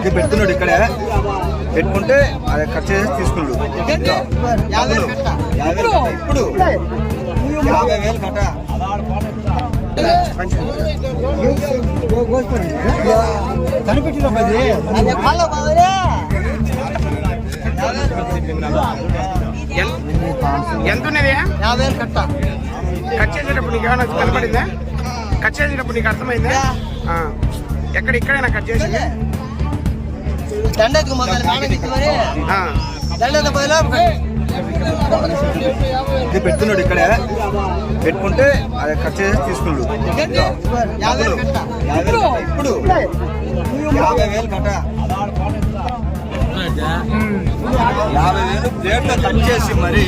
ఇది పెడుతున్నాడు ఇక్కడే. పెట్టుకుంటే అది కట్ చేసి తీసుకున్నాడు. ఇప్పుడు? యాభై వేలు కట్ట. బావరే. ఎంత- ఉన్నది? యాభై వేలు కట్ట. కట్ చేసేటప్పుడు నీకు ఏమైనా కనపడిందా? కట్ చేసేటప్పుడు నీకు అర్థమైందా? ఆ. ఎక్కడ ఇక్కడైనా కట్ చేసింది దండకు మొదలు మరి. దండకు బదులు ఇది పెడుతున్నాడు ఇక్కడే. పెట్టుకుంటే అది కట్ చేసి తీసుకున్నాడు. ఇప్పుడు. యాభై వేలు కట్ట. యాభై వేలు ప్లేట్లో కట్ చేసి మరి